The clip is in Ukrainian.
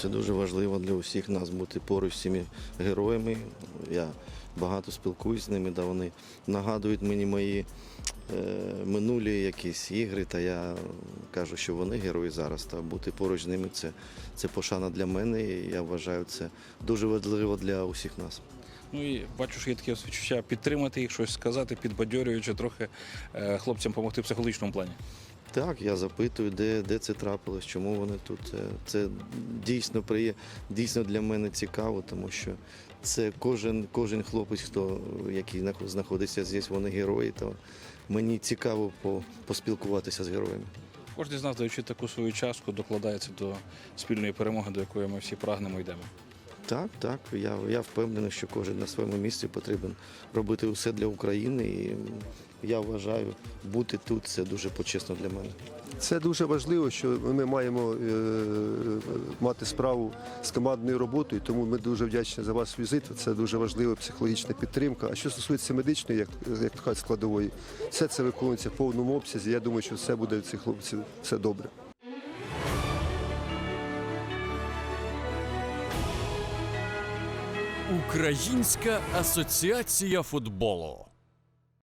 Це дуже важливо для усіх нас бути поруч з цими героями. Я багато спілкуюсь з ними, да вони нагадують мені мої е, минулі якісь ігри. Та я кажу, що вони герої зараз. Та бути поруч з ними це, це пошана для мене. І я вважаю, це дуже важливо для усіх нас. Ну і бачу, що є таке відчуття підтримати їх, щось сказати, підбадьорюючи, трохи е, хлопцям допомогти в психологічному плані. Так, я запитую, де, де це трапилось, чому вони тут. Це, це дійсно приє, дійсно для мене цікаво, тому що це кожен, кожен хлопець, хто який знаходиться здесь, вони герої, то мені цікаво по, поспілкуватися з героями. Кожен з нас, даючи таку свою частку, докладається до спільної перемоги, до якої ми всі прагнемо йдемо. Так, так, я, я впевнений, що кожен на своєму місці потрібен робити все для України. І я вважаю, бути тут це дуже почесно для мене. Це дуже важливо, що ми маємо е, мати справу з командною роботою, тому ми дуже вдячні за ваш візит. Це дуже важлива психологічна підтримка. А що стосується медичної, як, як то складової, все це виконується в повному обсязі. Я думаю, що все буде у цих хлопців все добре. Українська асоціація футболу.